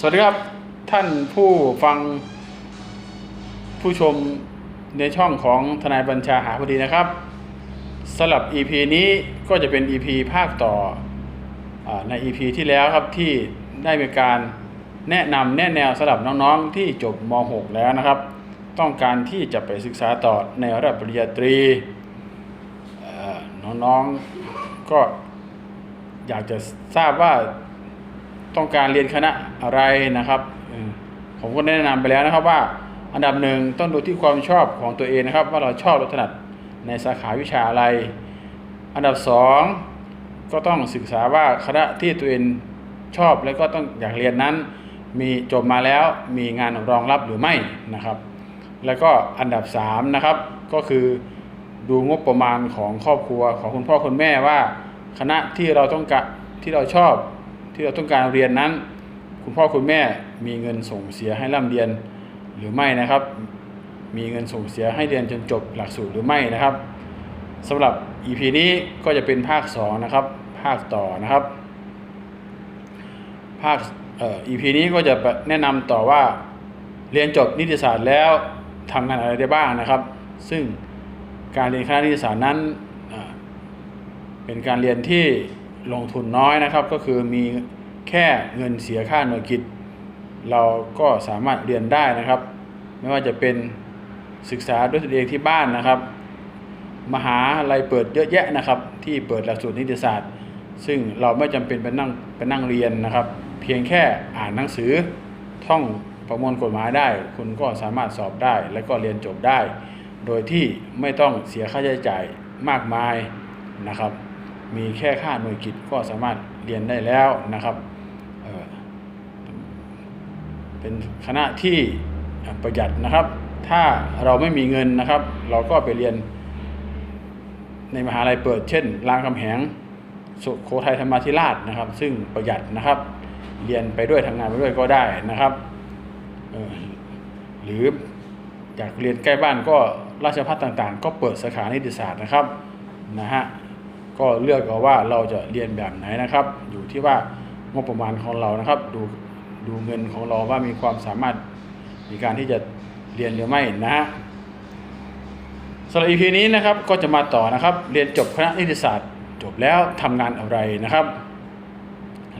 สวัสดีครับท่านผู้ฟังผู้ชมในช่องของทนายบัญชาหาพอดีนะครับสำหรับ EP นี้ก็จะเป็น EP ภาคต่ออใน EP ที่แล้วครับที่ได้มีการแนะนำแนะแนวสำหรับน้องๆที่จบม .6 แล้วนะครับ ต้องการที่จะไปศึกษาต่อในระดับปริญญาตรีน้องๆก็อยากจะทราบว่า ต้องการเรียนคณะอะไรนะครับอืมผมก็แนะนำไปแล้วนะครับว่า อันดับหนึ่งต้องดูที่ความชอบของตัวเองนะครับ ว่าเราชอบหรือถนัดในสาขาวิชาอะไร อันดับสองก็ต้องศึกษาว่าคณะที่ตัวเองชอบและก็ต้องอยากเรียนนั้น มีจบมาแล้วมีงานรองรับหรือไม่นะครับ แล้วก็อันดับสามนะครับก็คือดูงบประมาณของครอบครัวของคุณพ่อคุณแม่ว่า คณะที่เราต้องการที่เราชอบ ที่เราต้องการเรียนนั้น คุณพ่อคุณแม่มีเงินส่งเสียให้ร่ำเรียนหรือไม่นะครับ มีเงินส่งเสียให้เรียนจนจบหลักสูตรหรือไม่นะครับสำหรับ EP นี้ก็จะเป็นภาค 2 นะครับ ภาคต่อนะครับ ภาคเอ่อ EP นี้ก็จะแนะนำต่อว่าเรียนจบนิติศาสตร์แล้วทำงานอะไรได้บ้างนะครับ ซึ่งการเรียนคณะนิติศาสตร์นั้นเป็นการเรียนที่ ลงทุนน้อยนะครับ ก็คือมีแค่เงินเสียค่าหน่วยกิจ เราก็สามารถเรียนได้นะครับ ไม่ว่าจะเป็นศึกษาด้วยตนเองที่บ้านนะครับ มหาลัยเปิดเยอะแยะนะครับ ที่เปิดหลักสูตรนิติศาสตร์ ซึ่งเราไม่จำเป็นไปนั่งไปนั่งเรียนนะครับ เพียงแค่อ่านหนังสือท่องประมวลกฎหมายได้ คุณก็สามารถสอบได้ และก็เรียนจบได้ โดยที่ไม่ต้องเสียค่าใช้จ่ายมากมายนะครับ มีแค่ค่าหน่วยกิจก็สามารถเรียนได้แล้วนะครับเเป็นคณะที่ประหยัดนะครับ ถ้าเราไม่มีเงินนะครับ เราก็ไปเรียนในมหาลัยเปิด เช่นรามคำแหงสุโขทัยธรรมาธิราชนะครับ ซึ่งประหยัดนะครับ เรียนไปด้วยทำงานไปด้วยก็ได้นะครับหรืออยากเรียนใกล้บ้านก็ราชภัฏต่างๆ ก็เปิดสาขานิติศาสตร์นะครับนะฮะ ก็เลือกเอาว่าเราจะเรียนแบบไหนนะครับ อยู่ที่ว่างบประมาณของเรานะครับ ดูดูเงินของเราว่ามีความสามารถในการที่จะเรียนหรือไม่นะฮะสำหรับ EP นี้นะครับก็จะมาต่อนะครับ เรียนจบคณะนิติศาสตร์ จบแล้วทำงานอะไรนะครับ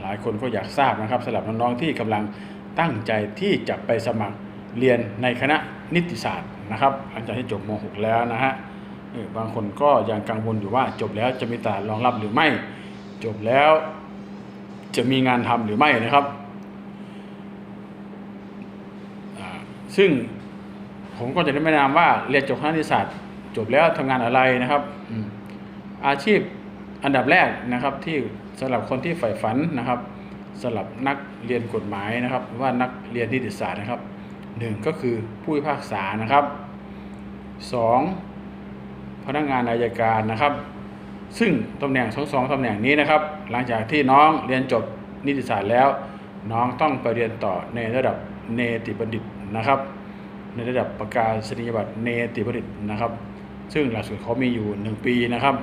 หลายคนก็อยากทราบนะครับสำหรับน้องๆที่กำลังตั้งใจที่จะไปสมัครเรียนในคณะนิติศาสตร์นะครับหลังจากที่จบม .6 แล้วนะฮะ บางคนก็ยังกังวลอยู่ว่า จบแล้วจะมีตลาดรองรับหรือไม่ จบแล้วจะมีงานทำหรือไม่นะครับ ซึ่งผมก็จะได้แนะนำว่าเรียนจบคณะนิติศาสตร์จบแล้วทำงานอะไรนะครับ อาชีพอันดับแรกนะครับที่สำหรับคนที่ใฝ่ฝันนะครับสำหรับนักเรียนกฎหมายนะครับ ว่านักเรียนนิติศาสตร์นะครับหนึ่งก็คือผู้พิพากษานะครับสอง พนักงานอายการนะครับ ซึ่งตำแหน่งสองสองตำแหน่งนี้นะครับ หลังจากที่น้องเรียนจบนิติศาสตร์แล้ว น้องต้องไปเรียนต่อในระดับเนติบัณฑิตนะครับ ในระดับประกาศนียบัตรเนติบัณฑิตนะครับ ซึ่งหลักสูตรเขามีอยู่ 1 ปีนะครับ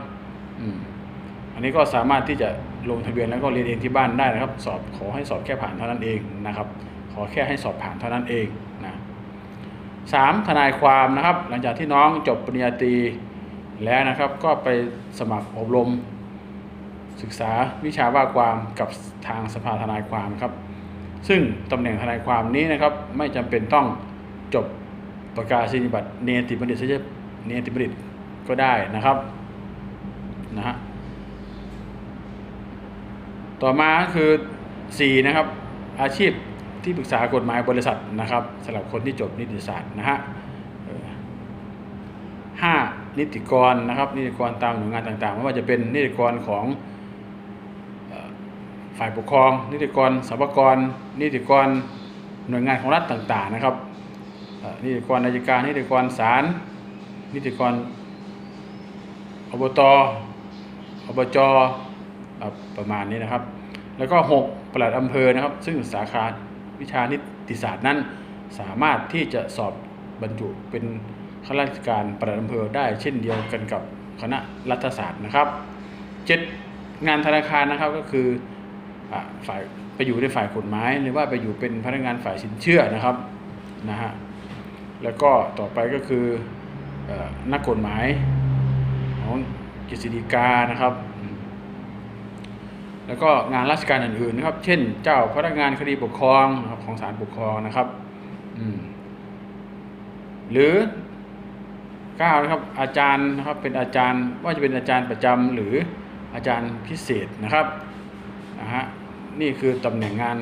อันนี้ก็สามารถที่จะลงทะเบียนแล้วก็เรียนเองที่บ้านได้นะครับ สอบขอให้สอบแค่ผ่านเท่านั้นเองนะครับ ขอแค่ให้สอบผ่านเท่านั้นเองนะสามทนายความนะครับ หลังจากที่น้องจบปริญญาตรี แล้วนะครับก็ไปสมัครอบรม ศึกษาวิชาว่าความกับทางสภาทนายความครับ ซึ่งตำแหน่งทนายความนี้นะครับ ไม่จำเป็นต้องจบประกาศนียบัตรเนติบัณฑิตเสียเนติบัณฑิตก็ได้นะครับนะฮะต่อมาคือ 4 นะครับ อาชีพที่ปรึกษากฎหมายบริษัทนะครับสำหรับคนที่จบนิติศาสตร์นะฮะ นิติกรนะครับ นิติกรตามหน่วยงานต่างๆไม่ว่าจะเป็นนิติกรของฝ่ายปกครอง นิติกรสรรพากร นิติกรหน่วยงานของรัฐต่างๆนะครับนิติกรราชการนิติกรศาลนิติกรอบตอบจประมาณนี้นะครับ แล้วก็ 6ปลัดอำเภอนะครับ ซึ่งสาขาวิชานิติศาสตร์นั้นสามารถที่จะสอบบรรจุเป็น ข้าราชการปลัดอำเภอได้เช่นเดียวกันกับคณะรัฐศาสตร์นะครับ 7 งานธนาคารนะครับก็คืออฝ่ายไปอยู่ในฝ่ายกฎหมายหรือว่าไปอยู่เป็นพนักงานฝ่ายสินเชื่อนะครับนะฮะแล้วก็ต่อไปก็คืออนักกฎหมายของกฤษฎีกานะครับ แล้วก็งานราชการอื่นๆนะครับ เช่น เจ้าพนักงานคดีปกครองนะครับของศาลปกครองนะครับหรือ เก้านะครับอาจารย์นะครับเป็นอาจารย์ว่าจะเป็นอาจารย์ประจำหรืออาจารย์พิเศษนะครับนะฮะนี่คือตำแหน่งงาน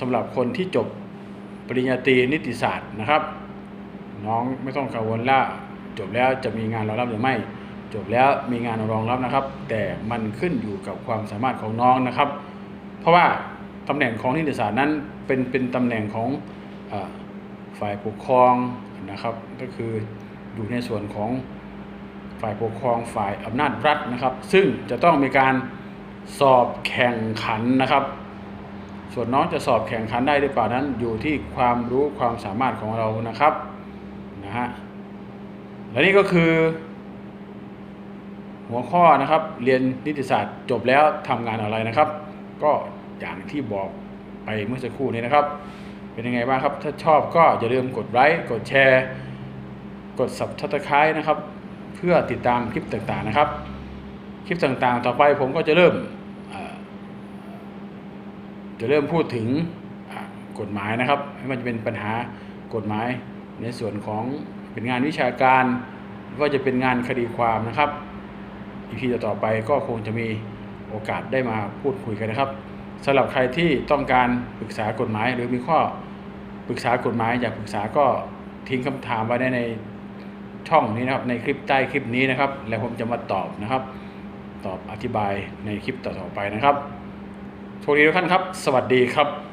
สำหรับคนที่จบปริญญาตรีนิติศาสตร์นะครับ น้องไม่ต้องกังวลว่าจบแล้วจะมีงานรองรับหรือไม่ จบแล้วมีงานรองรับนะครับ แต่มันขึ้นอยู่กับความสามารถของน้องนะครับ เพราะว่าตำแหน่งของนิติศาสตร์นั้นเป็นเป็นตำแหน่งของอฝ่ายปกครอง นะครับ ก็คืออยู่ในส่วนของฝ่ายปกครองฝ่ายอำนาจรัฐนะครับ ซึ่งจะต้องมีการสอบแข่งขันนะครับ ส่วนน้องจะสอบแข่งขันได้หรือเปล่านั้น อยู่ที่ความรู้ความสามารถของเรานะครับนะฮะและนี่ก็คือ หัวข้อนะครับเรียนนิติศาสตร์จบแล้วทำงานอะไรนะครับ ก็อย่างที่บอกไปเมื่อสักครู่นี้นะครับ เป็นยังไงบ้างครับ ถ้าชอบก็อย่าลืมกดไลค์กดแชร์ กด subscribe นะครับ เพื่อติดตามคลิปต่างๆนะครับ คลิปต่างๆ ต่อไปผมก็จะเริ่มจะเริ่มพูดถึงกฎหมายนะครับไม่ว่าจะเป็นปัญหากฎหมายในส่วนของเป็นงานวิชาการหรือว่าจะเป็นงานคดีความนะครับอีพีต่อไปก็คงจะมีโอกาสได้มาพูดคุยกันนะครับสำหรับใครที่ต้องการปรึกษากฎหมายหรือมีข้อ ปรึกษากฎหมายอยากปรึกษาก็ทิ้งคำถามไว้ได้ในช่องนี้นะครับในคลิปใต้คลิปนี้นะครับ แล้วผมจะมาตอบนะครับ ตอบอธิบายในคลิปต่อๆไปนะครับโชคดีทุกท่านครับ สวัสดีครับ